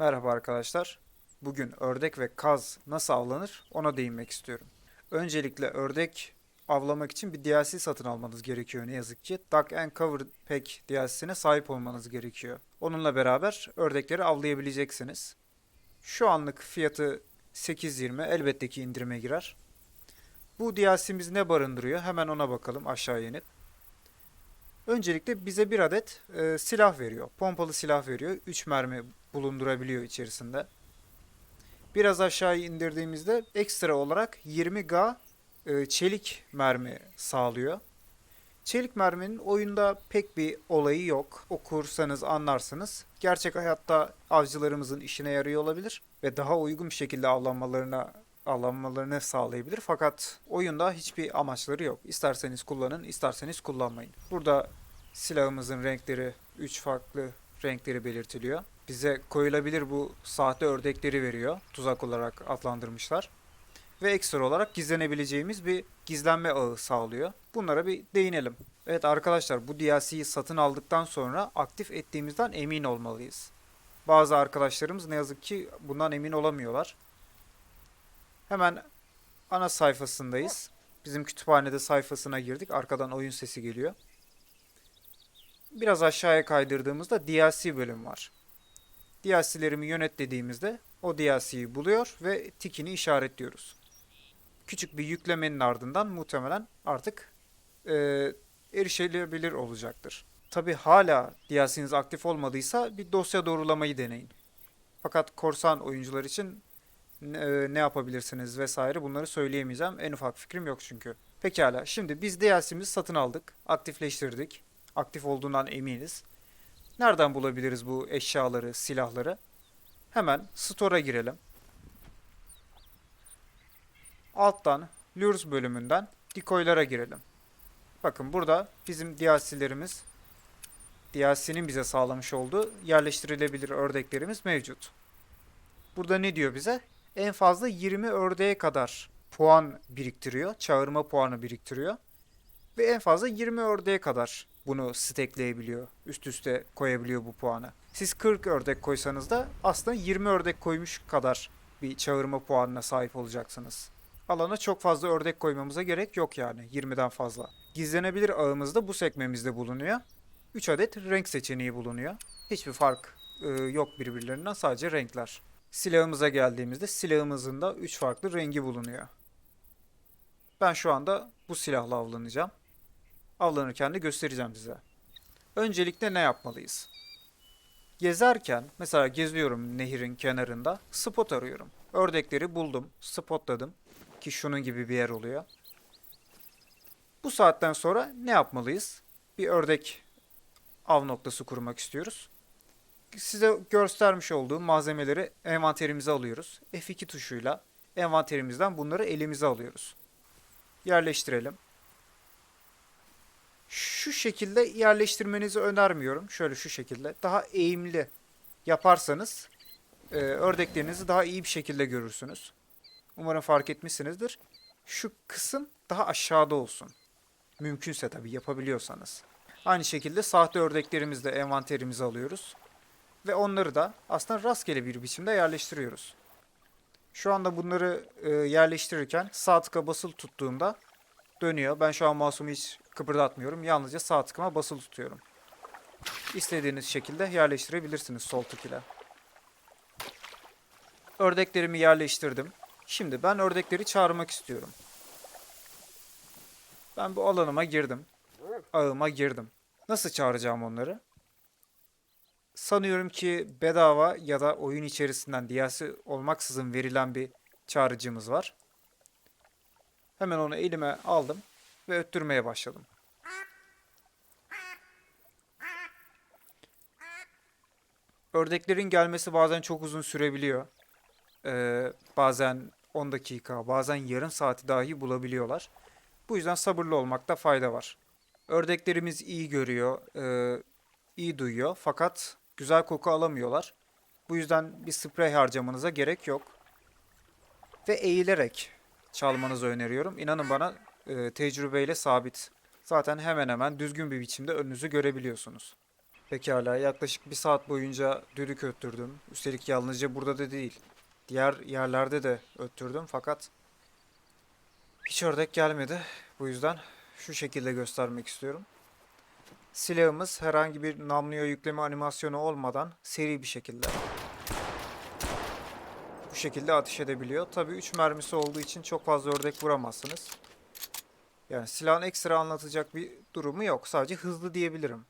Merhaba arkadaşlar. Bugün ördek ve kaz nasıl avlanır ona değinmek istiyorum. Öncelikle ördek avlamak için bir DLC satın almanız gerekiyor ne yazık ki. Duck and Cover Pack DLC'sine sahip olmanız gerekiyor. Onunla beraber ördekleri avlayabileceksiniz. Şu anlık fiyatı 8.20 elbette ki indirime girer. Bu DLC'miz ne barındırıyor? Hemen ona bakalım aşağı inip. Öncelikle bize bir adet e, silah veriyor. Pompalı silah veriyor. 3 mermi bulundurabiliyor içerisinde. Biraz aşağı indirdiğimizde ekstra olarak 20G e, çelik mermi sağlıyor. Çelik merminin oyunda pek bir olayı yok. Okursanız anlarsınız. Gerçek hayatta avcılarımızın işine yarıyor olabilir ve daha uygun bir şekilde avlanmalarına avlanmalarını sağlayabilir. Fakat oyunda hiçbir amaçları yok. İsterseniz kullanın, isterseniz kullanmayın. Burada silahımızın renkleri 3 farklı renkleri belirtiliyor. Bize koyulabilir bu sahte ördekleri veriyor. Tuzak olarak adlandırmışlar. Ve ekstra olarak gizlenebileceğimiz bir gizlenme ağı sağlıyor. Bunlara bir değinelim. Evet arkadaşlar bu DLC'yi satın aldıktan sonra aktif ettiğimizden emin olmalıyız. Bazı arkadaşlarımız ne yazık ki bundan emin olamıyorlar. Hemen ana sayfasındayız. Bizim kütüphanede sayfasına girdik. Arkadan oyun sesi geliyor. Biraz aşağıya kaydırdığımızda DLC bölüm var. DLC'lerimi yönet dediğimizde o DLC'yi buluyor ve tikini işaretliyoruz. Küçük bir yüklemenin ardından muhtemelen artık e, erişilebilir olacaktır. Tabi hala DLC'niz aktif olmadıysa bir dosya doğrulamayı deneyin. Fakat korsan oyuncular için ne, e, ne yapabilirsiniz vesaire bunları söyleyemeyeceğim. En ufak fikrim yok çünkü. Pekala şimdi biz DLC'mizi satın aldık, aktifleştirdik. Aktif olduğundan eminiz. Nereden bulabiliriz bu eşyaları, silahları? Hemen Store'a girelim. Alttan Lures bölümünden Decoy'lara girelim. Bakın burada bizim DLC'lerimiz DLC'nin bize sağlamış olduğu yerleştirilebilir ördeklerimiz mevcut. Burada ne diyor bize? En fazla 20 ördeğe kadar puan biriktiriyor. Çağırma puanı biriktiriyor. Ve en fazla 20 ördeğe kadar bunu stekleyebiliyor. Üst üste koyabiliyor bu puanı. Siz 40 ördek koysanız da aslında 20 ördek koymuş kadar bir çağırma puanına sahip olacaksınız. Alana çok fazla ördek koymamıza gerek yok yani 20'den fazla. Gizlenebilir ağımızda bu sekmemizde bulunuyor. 3 adet renk seçeneği bulunuyor. Hiçbir fark e, yok birbirlerinden sadece renkler. Silahımıza geldiğimizde silahımızın da 3 farklı rengi bulunuyor. Ben şu anda bu silahla avlanacağım. Avlanırken de göstereceğim size. Öncelikle ne yapmalıyız? Gezerken, mesela geziyorum nehirin kenarında, spot arıyorum. Ördekleri buldum, spotladım ki şunun gibi bir yer oluyor. Bu saatten sonra ne yapmalıyız? Bir ördek av noktası kurmak istiyoruz. Size göstermiş olduğum malzemeleri envanterimize alıyoruz. F2 tuşuyla envanterimizden bunları elimize alıyoruz. Yerleştirelim. Şu şekilde yerleştirmenizi önermiyorum. Şöyle şu şekilde. Daha eğimli yaparsanız e, ördeklerinizi daha iyi bir şekilde görürsünüz. Umarım fark etmişsinizdir. Şu kısım daha aşağıda olsun. Mümkünse tabii yapabiliyorsanız. Aynı şekilde sahte ördeklerimizi de envanterimize alıyoruz. Ve onları da aslında rastgele bir biçimde yerleştiriyoruz. Şu anda bunları e, yerleştirirken sağ tıka basılı tuttuğumda dönüyor. Ben şu an mouse'umu hiç kıpırdatmıyorum. Yalnızca sağ tıkıma basılı tutuyorum. İstediğiniz şekilde yerleştirebilirsiniz sol tık ile. Ördeklerimi yerleştirdim. Şimdi ben ördekleri çağırmak istiyorum. Ben bu alanıma girdim. Ağıma girdim. Nasıl çağıracağım onları? Sanıyorum ki bedava ya da oyun içerisinden DLC olmaksızın verilen bir çağrıcımız var. Hemen onu elime aldım ve öttürmeye başladım. Ördeklerin gelmesi bazen çok uzun sürebiliyor. Ee, bazen 10 dakika, bazen yarım saati dahi bulabiliyorlar. Bu yüzden sabırlı olmakta fayda var. Ördeklerimiz iyi görüyor, e, iyi duyuyor fakat güzel koku alamıyorlar. Bu yüzden bir sprey harcamanıza gerek yok. Ve eğilerek çalmanızı öneriyorum. İnanın bana e, tecrübeyle sabit. Zaten hemen hemen düzgün bir biçimde önünüzü görebiliyorsunuz. Pekala yaklaşık bir saat boyunca düdük öttürdüm. Üstelik yalnızca burada da değil. Diğer yerlerde de öttürdüm fakat hiç ördek gelmedi. Bu yüzden şu şekilde göstermek istiyorum. Silahımız herhangi bir namluya yükleme animasyonu olmadan seri bir şekilde bu şekilde ateş edebiliyor. Tabii 3 mermisi olduğu için çok fazla ördek vuramazsınız. Yani silahın ekstra anlatacak bir durumu yok. Sadece hızlı diyebilirim.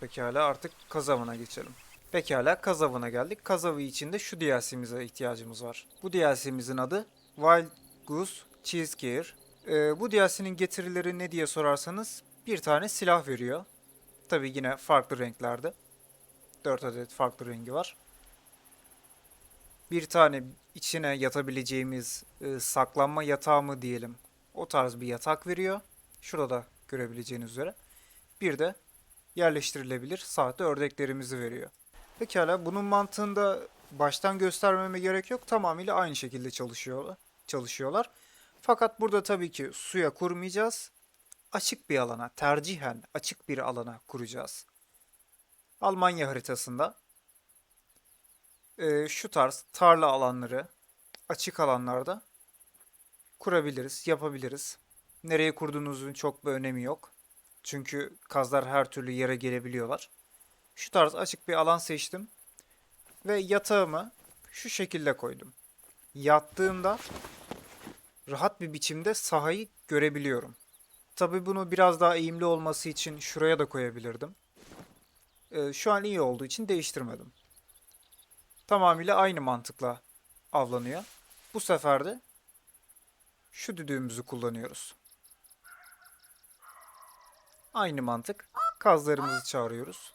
Pekala artık kazavına geçelim. Pekala kazavına geldik. Kazavı içinde şu DLC'mize ihtiyacımız var. Bu DLC'mizin adı Wild Goose Cheesekeer. Ee, bu DLC'nin getirileri ne diye sorarsanız bir tane silah veriyor. Tabi yine farklı renklerde. 4 adet farklı rengi var. Bir tane içine yatabileceğimiz e, saklanma yatağı mı diyelim. O tarz bir yatak veriyor. Şurada da görebileceğiniz üzere. Bir de yerleştirilebilir sahte ördeklerimizi veriyor. Pekala bunun mantığında baştan göstermeme gerek yok. Tamamıyla aynı şekilde çalışıyorlar. çalışıyorlar. Fakat burada tabii ki suya kurmayacağız. Açık bir alana, tercihen açık bir alana kuracağız. Almanya haritasında e, şu tarz tarla alanları açık alanlarda kurabiliriz, yapabiliriz. Nereye kurduğunuzun çok bir önemi yok. Çünkü kazlar her türlü yere gelebiliyorlar. Şu tarz açık bir alan seçtim. Ve yatağımı şu şekilde koydum. Yattığımda rahat bir biçimde sahayı görebiliyorum. Tabii bunu biraz daha eğimli olması için şuraya da koyabilirdim. Ee, şu an iyi olduğu için değiştirmedim. Tamamıyla aynı mantıkla avlanıyor. Bu sefer de şu düdüğümüzü kullanıyoruz. Aynı mantık. Kazlarımızı çağırıyoruz.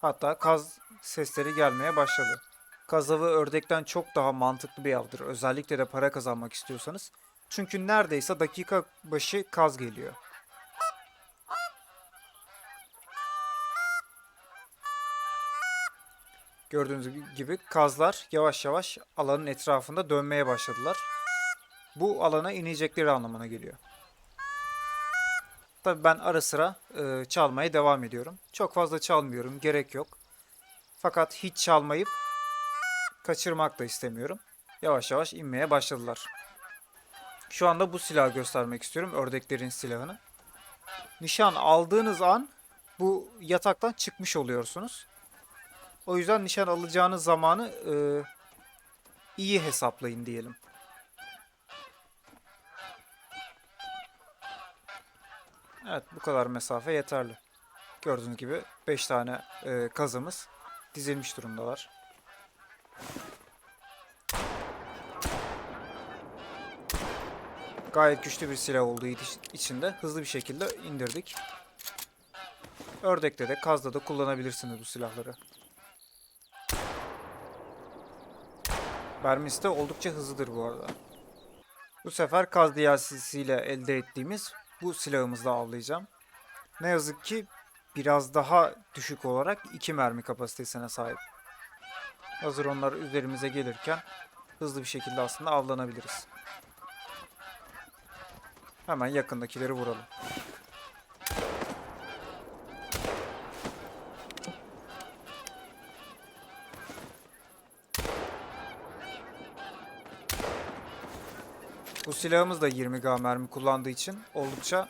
Hatta kaz sesleri gelmeye başladı. Kazavı ördekten çok daha mantıklı bir avdır. Özellikle de para kazanmak istiyorsanız. Çünkü neredeyse dakika başı kaz geliyor. Gördüğünüz gibi kazlar yavaş yavaş alanın etrafında dönmeye başladılar. Bu alana inecekleri anlamına geliyor. Tabii ben ara sıra e, çalmaya devam ediyorum. Çok fazla çalmıyorum, gerek yok. Fakat hiç çalmayıp kaçırmak da istemiyorum. Yavaş yavaş inmeye başladılar. Şu anda bu silahı göstermek istiyorum, ördeklerin silahını. Nişan aldığınız an bu yataktan çıkmış oluyorsunuz. O yüzden nişan alacağınız zamanı e, iyi hesaplayın diyelim. Evet bu kadar mesafe yeterli. Gördüğünüz gibi 5 tane e, kazımız dizilmiş durumdalar. Gayet güçlü bir silah olduğu için de hızlı bir şekilde indirdik. Ördekte de kazda da kullanabilirsiniz bu silahları. Mermisi de oldukça hızlıdır bu arada. Bu sefer kaz DLC'siyle elde ettiğimiz bu silahımızla avlayacağım. Ne yazık ki biraz daha düşük olarak 2 mermi kapasitesine sahip. Hazır onlar üzerimize gelirken hızlı bir şekilde aslında avlanabiliriz. Hemen yakındakileri vuralım. Silahımız da 20K mermi kullandığı için oldukça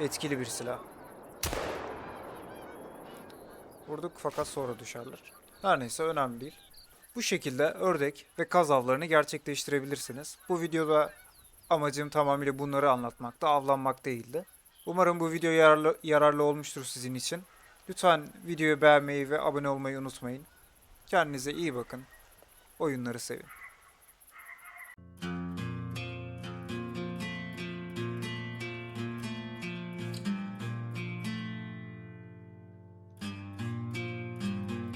etkili bir silah. Vurduk fakat sonra düşerler. Her neyse önemli değil. Bu şekilde ördek ve kaz avlarını gerçekleştirebilirsiniz. Bu videoda amacım tamamıyla bunları anlatmakta, avlanmak değildi. Umarım bu video yararlı, yararlı olmuştur sizin için. Lütfen videoyu beğenmeyi ve abone olmayı unutmayın. Kendinize iyi bakın. Oyunları sevin.